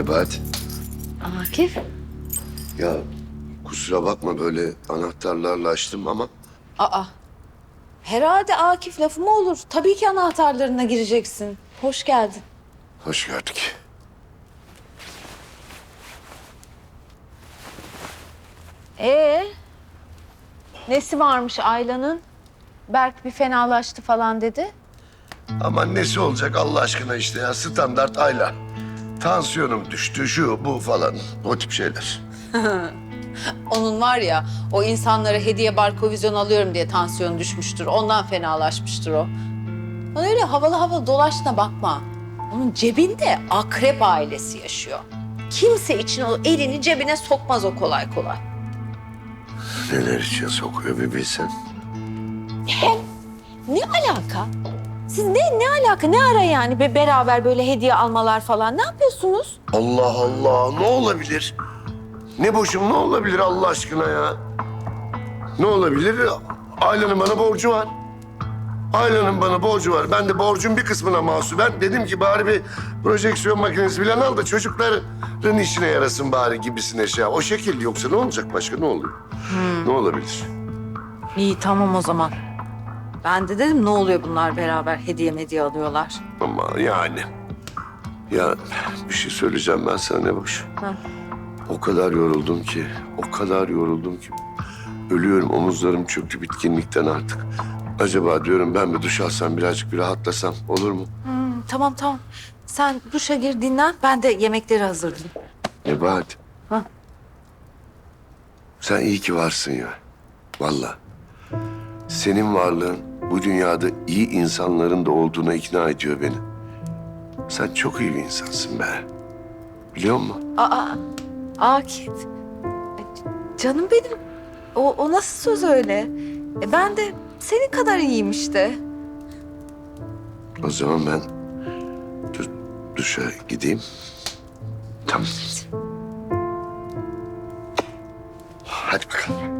Nebahat. Akif. Ya kusura bakma böyle anahtarlarla açtım ama Aa. Herhalde Akif lafı mı olur? Tabii ki anahtarlarına gireceksin. Hoş geldin. hoş gördük. Ee? Nesi varmış Ayla'nın? Berk bir fenalaştı falan dedi. Ama nesi olacak Allah aşkına işte ya standart ayla. Tansiyonum düştü şu bu falan o tip şeyler. Onun var ya o insanlara hediye barkovizyon alıyorum diye tansiyonu düşmüştür. Ondan fenalaşmıştır o. Bana öyle havalı havalı dolaştığına bakma. Onun cebinde akrep ailesi yaşıyor. Kimse için o elini cebine sokmaz o kolay kolay. Neler için sokuyor bir bilsen. Ne alaka? Siz ne ne alaka? Ne ara yani be beraber böyle hediye almalar falan? Ne yapıyorsunuz? Allah Allah ne olabilir? Ne boşum ne olabilir Allah aşkına ya? Ne olabilir? Ailenin bana borcu var. Ailenin bana borcu var. Ben de borcun bir kısmına mahsuben dedim ki bari bir projeksiyon makinesi falan al da çocukların işine yarasın bari gibisine şey. O şekil yoksa ne olacak başka ne oluyor? Ne olabilir? İyi tamam o zaman. Ben de dedim ne oluyor bunlar beraber hediye hediye alıyorlar. Ama yani. Ya bir şey söyleyeceğim ben sana ne boş. Ha. O kadar yoruldum ki, o kadar yoruldum ki. Ölüyorum, omuzlarım çöktü bitkinlikten artık. Acaba diyorum ben bir duş alsam birazcık bir rahatlasam olur mu? Hmm, tamam tamam. Sen duşa gir dinlen. Ben de yemekleri hazırlayayım. Nebahat. Ha. Sen iyi ki varsın ya. Vallahi. Senin varlığın bu dünyada iyi insanların da olduğuna ikna ediyor beni. Sen çok iyi bir insansın be. Biliyor musun? Aa, Akif. Canım benim. O, o nasıl söz öyle? E, ben de senin kadar iyiyim işte. O zaman ben du- duşa gideyim. Tamam. Hadi bakalım.